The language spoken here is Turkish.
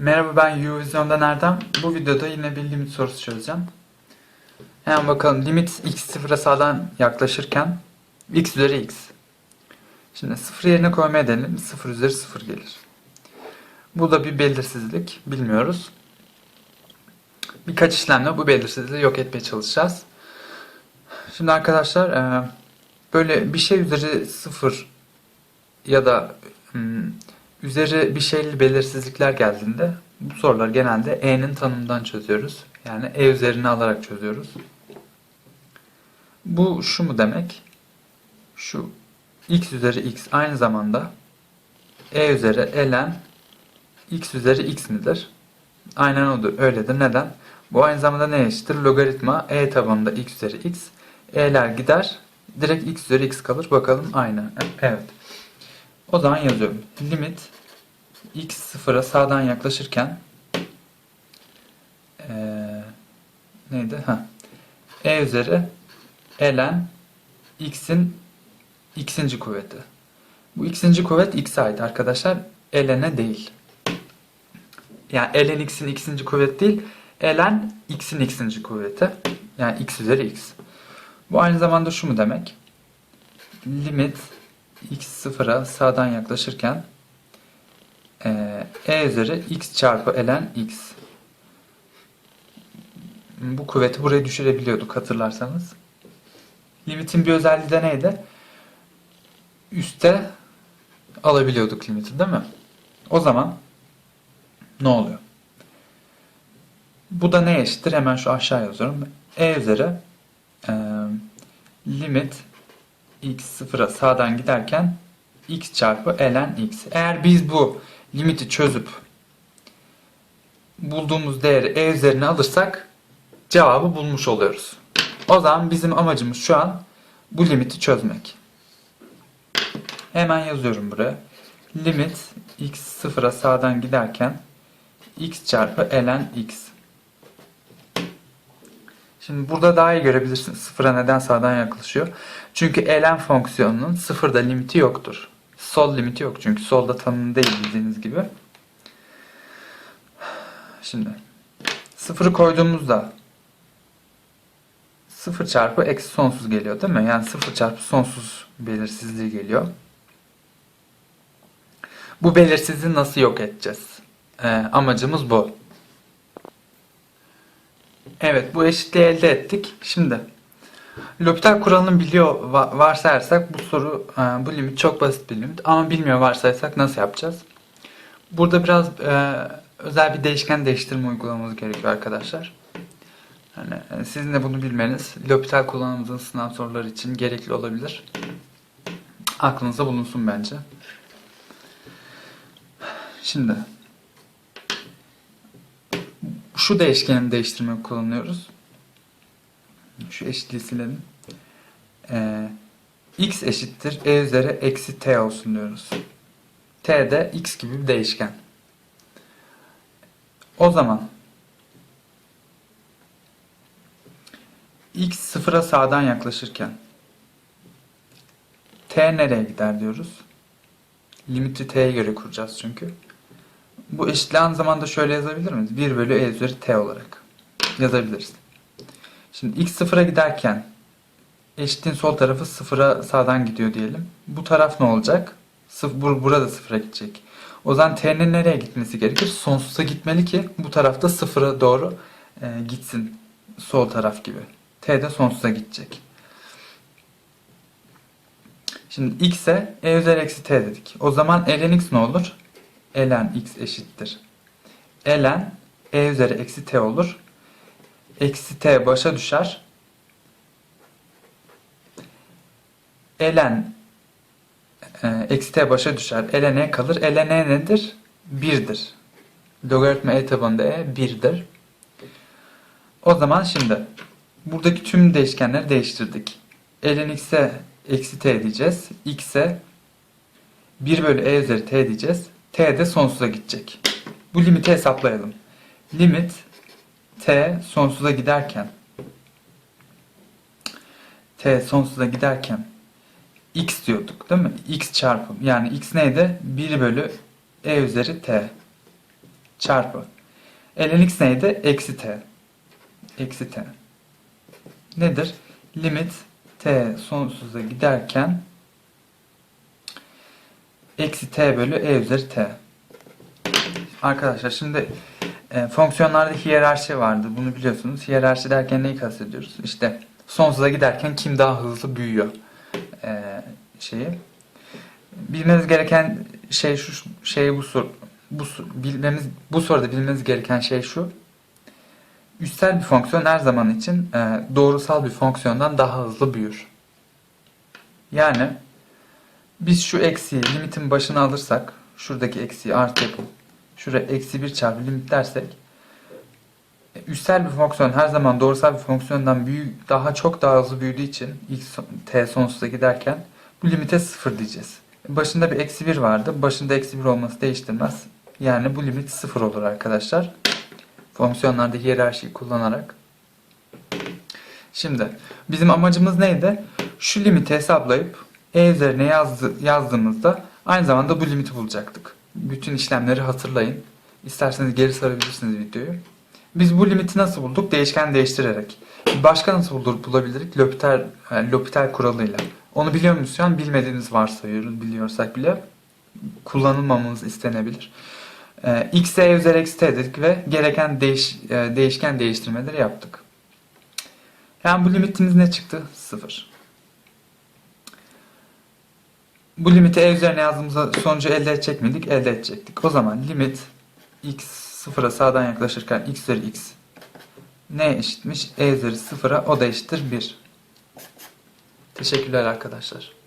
Merhaba ben Uvizyon'dan Erdem. Bu videoda yine bir limit sorusu çözeceğim. Hemen bakalım limit x sıfıra sağdan yaklaşırken x üzeri x. Şimdi sıfır yerine koymaya deneyelim. Sıfır üzeri sıfır gelir. Bu da bir belirsizlik. Bilmiyoruz. Birkaç işlemle bu belirsizliği yok etmeye çalışacağız. Şimdi arkadaşlar e, böyle bir şey üzeri sıfır ya da hmm, üzeri bir şeyli belirsizlikler geldiğinde bu sorular genelde e'nin tanımından çözüyoruz. Yani e üzerini alarak çözüyoruz. Bu şu mu demek? Şu x üzeri x aynı zamanda e üzeri ln x üzeri x midir? Aynen odur, öyledir. Neden? Bu aynı zamanda ne eşittir? Logaritma e tabanında x üzeri x. e'ler gider. Direkt x üzeri x kalır. Bakalım aynı. Evet. O zaman yazıyorum. Limit x sıfıra sağdan yaklaşırken eee neydi? Ha. E üzeri ln x'in x'inci kuvveti. Bu x'inci kuvvet x'e ait arkadaşlar. ln'e değil. Yani ln x'in x'inci kuvvet değil. ln x'in x'inci kuvveti. Yani x üzeri x. Bu aynı zamanda şu mu demek? Limit x sıfıra sağdan yaklaşırken e, e üzeri x çarpı ln x. Bu kuvveti buraya düşürebiliyorduk hatırlarsanız. Limitin bir özelliği de neydi? Üste alabiliyorduk limiti değil mi? O zaman ne oluyor? Bu da ne eşittir? Hemen şu aşağı yazıyorum. E üzeri e, limit x sıfıra sağdan giderken x çarpı ln x. Eğer biz bu limiti çözüp bulduğumuz değeri e üzerine alırsak cevabı bulmuş oluyoruz. O zaman bizim amacımız şu an bu limiti çözmek. Hemen yazıyorum buraya. Limit x sıfıra sağdan giderken x çarpı ln x. Şimdi burada daha iyi görebilirsiniz sıfıra neden sağdan yaklaşıyor. Çünkü ln fonksiyonunun sıfırda limiti yoktur. Sol limiti yok çünkü solda tanımlı değil bildiğiniz gibi. Şimdi sıfırı koyduğumuzda sıfır çarpı eksi sonsuz geliyor değil mi? Yani sıfır çarpı sonsuz belirsizliği geliyor. Bu belirsizliği nasıl yok edeceğiz? Ee, amacımız bu. Evet bu eşitliği elde ettik. Şimdi L'Hopital kuralını biliyor va- varsayarsak bu soru e, bu limit çok basit bir limit ama bilmiyor varsayarsak nasıl yapacağız? Burada biraz e, özel bir değişken değiştirme uygulamamız gerekiyor arkadaşlar. Yani e, sizin de bunu bilmeniz L'Hopital kullanımımızın sınav soruları için gerekli olabilir. Aklınızda bulunsun bence. Şimdi şu değişkeni değiştirmeyi kullanıyoruz. Şu eşitliği silelim. Ee, x eşittir e üzeri eksi t olsun diyoruz. t de x gibi bir değişken. O zaman x sıfıra sağdan yaklaşırken t nereye gider diyoruz. Limiti t'ye göre kuracağız çünkü. Bu eşitliği aynı zamanda şöyle yazabilir miyiz? 1 bölü e üzeri t olarak yazabiliriz. Şimdi x sıfıra giderken eşitliğin sol tarafı sıfıra sağdan gidiyor diyelim. Bu taraf ne olacak? Sıf bur burada sıfıra gidecek. O zaman t'nin nereye gitmesi gerekir? Sonsuza gitmeli ki bu tarafta sıfıra doğru e, gitsin. Sol taraf gibi. t de sonsuza gidecek. Şimdi x'e e üzeri eksi t dedik. O zaman ln x ne olur? Ln x eşittir. ln e üzeri eksi t olur. Eksi t başa düşer. ln eksi t başa düşer. ln e kalır. ln e nedir? 1'dir. Logaritma e tabanında e 1'dir. O zaman şimdi buradaki tüm değişkenleri değiştirdik. ln x'e eksi t diyeceğiz. x'e 1 bölü e üzeri t diyeceğiz. T de sonsuza gidecek. Bu limiti hesaplayalım. Limit t sonsuza giderken t sonsuza giderken x diyorduk değil mi? x çarpım yani x neydi? 1 bölü e üzeri t. çarpı. ln x neydi? Eksi t. Eksi t. Nedir? Limit t sonsuza giderken eksi t bölü e üzeri t. Arkadaşlar şimdi e, fonksiyonlarda hiyerarşi vardı. Bunu biliyorsunuz. Hiyerarşi derken neyi kastediyoruz? İşte sonsuza giderken kim daha hızlı büyüyor e, şeyi. Bilmeniz gereken şey şu şey bu sor bu bilmemiz bu soruda bilmeniz gereken şey şu. Üstel bir fonksiyon her zaman için e, doğrusal bir fonksiyondan daha hızlı büyür. Yani biz şu eksiği limitin başına alırsak şuradaki eksiği artı yapıp şuraya eksi 1 çarpı limit dersek e, üstel bir fonksiyon her zaman doğrusal bir fonksiyondan büyük, daha çok daha hızlı büyüdüğü için son- t sonsuza giderken bu limite 0 diyeceğiz. Başında bir eksi 1 vardı. Başında eksi 1 olması değiştirmez. Yani bu limit 0 olur arkadaşlar. Fonksiyonlarda hiyerarşiyi kullanarak. Şimdi bizim amacımız neydi? Şu limiti hesaplayıp e üzerine yazdı, yazdığımızda aynı zamanda bu limiti bulacaktık. Bütün işlemleri hatırlayın. İsterseniz geri sarabilirsiniz videoyu. Biz bu limiti nasıl bulduk? Değişken değiştirerek. Başka nasıl bulur, bulabilirik? L'Hopital, yani L'Hopital kuralıyla. Onu biliyor şu an? Bilmediğiniz varsayıyoruz. Biliyorsak bile kullanılmamamız istenebilir. Ee, x e üzeri t dedik ve gereken değiş, e, değişken değiştirmeleri yaptık. Yani bu limitimiz ne çıktı? 0. Bu limiti e üzerine yazdığımızda sonucu elde edecek miydik? Elde edecektik. O zaman limit x sıfıra sağdan yaklaşırken x üzeri x ne eşitmiş? e üzeri sıfıra o da eşittir 1. Teşekkürler arkadaşlar.